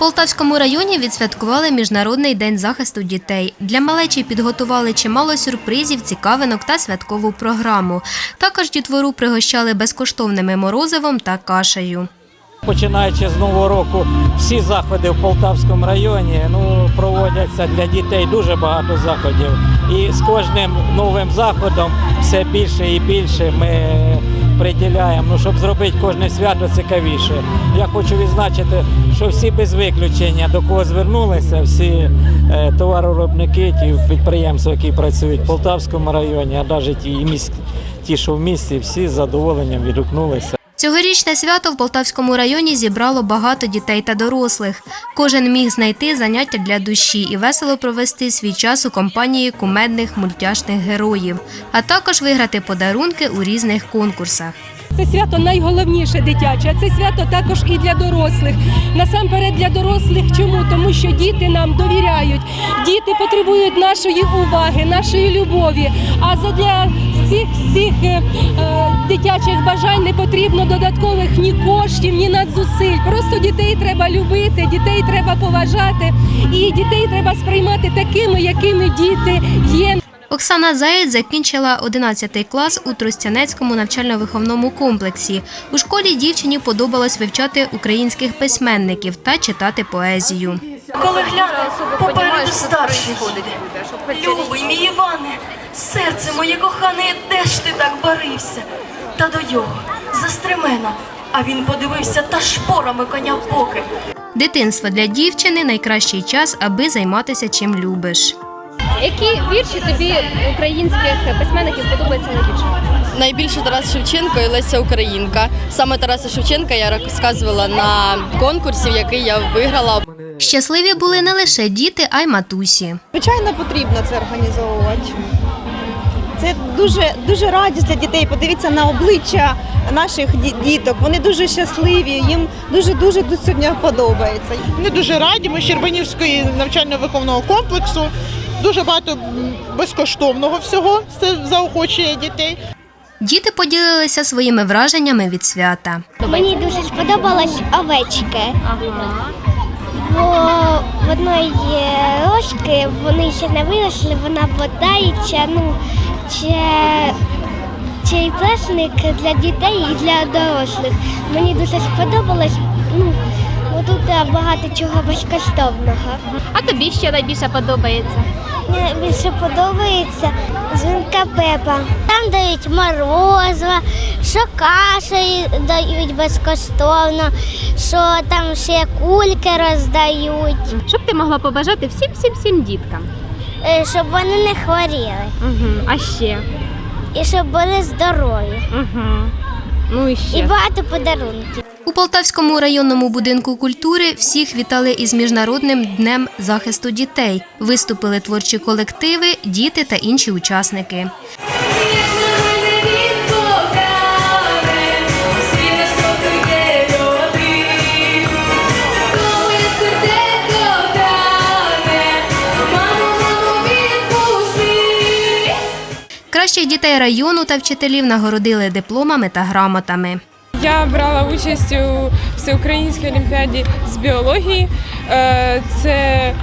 Полтавському районі відсвяткували Міжнародний день захисту дітей. Для малечі підготували чимало сюрпризів, цікавинок та святкову програму. Також дітвору пригощали безкоштовними морозивом та кашею. Починаючи з нового року, всі заходи в Полтавському районі ну, проводяться для дітей дуже багато заходів. І з кожним новим заходом все більше і більше ми приділяємо, ну, щоб зробити кожне свято цікавіше. Я хочу відзначити, що всі без виключення, до кого звернулися, всі е, товаровиробники, ті підприємства, які працюють в Полтавському районі, а навіть і міс- ті, що в місті, всі з задоволенням відгукнулися. Цьогорічне свято в Полтавському районі зібрало багато дітей та дорослих. Кожен міг знайти заняття для душі і весело провести свій час у компанії кумедних мультяшних героїв, а також виграти подарунки у різних конкурсах. Це свято найголовніше дитяче, це свято також і для дорослих. Насамперед для дорослих. Чому? Тому що діти нам довіряють, діти потребують нашої уваги, нашої любові. А задля цих всіх е, е, дитячих бажань не потрібно додаткових ні коштів, ні надзусиль. Просто дітей треба любити, дітей треба поважати, і дітей треба сприймати такими, якими діти є. Оксана Заєць закінчила 11 клас у Тростянецькому навчально-виховному комплексі. У школі дівчині подобалось вивчати українських письменників та читати поезію. Коли гляну, попереду старший ходить. Любий мій Іване, серце моє кохане, де ж ти так барився? Та до його, за стремена, а він подивився та шпорами коня в боки. Дитинство для дівчини найкращий час, аби займатися чим любиш. Які вірші тобі українських письменників подобаються найбільше? Найбільше Тарас Шевченко і Леся Українка. Саме Тараса Шевченка я розказувала на конкурсі, який я виграла. Щасливі були не лише діти, а й матусі. Звичайно, потрібно це організовувати. Це дуже, дуже радість для дітей. Подивіться на обличчя наших діток. Вони дуже щасливі, їм дуже дуже тут сьогодні подобається. Ми дуже раді. Ми з Щербанівської навчально-виховного комплексу. Дуже багато безкоштовного всього. Це заохочує дітей. Діти поділилися своїми враженнями від свята. Мені дуже сподобалось овечки. Бо в одної рожки вони ще не виросли, вона бодається. Ну, це, цей плесник для дітей і для дорослих. Мені дуже сподобалось. Ну, бо тут багато чого безкоштовного. А тобі що найбільше подобається? Мені більше подобається звінка Пепа. Там дають морозиво, що каші дають безкоштовно, що там ще кульки роздають, Що б ти могла побажати всім всім всім діткам? е, щоб вони не хворіли Угу. А ще? і щоб були здорові. Угу. Ну і І багато подарунків. У Полтавському районному будинку культури всіх вітали із Міжнародним днем захисту дітей. Виступили творчі колективи, діти та інші учасники. Кращих дітей району та вчителів нагородили дипломами та грамотами. Я брала участь у всеукраїнській олімпіаді з біології. Е, Це е,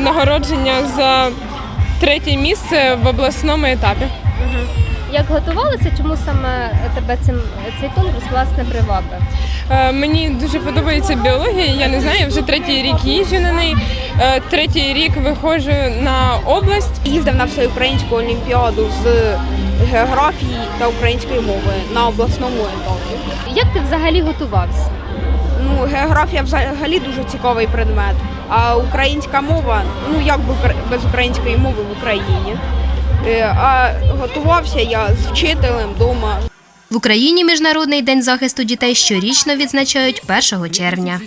нагородження за третє місце в обласному етапі. Як готувалася, чому саме тебе цим цей конкурс власне привабив? Е, Мені дуже подобається біологія. Я не знаю, я вже третій рік їжджу на неї. Третій рік виходжу на область. їздив на всеукраїнську олімпіаду з географії та української мови на обласному етапі. Як ти взагалі готувався? Ну, географія взагалі дуже цікавий предмет. А українська мова, ну як би без української мови в Україні. Е, А готувався я з вчителем вдома. В Україні Міжнародний день захисту дітей щорічно відзначають 1 червня.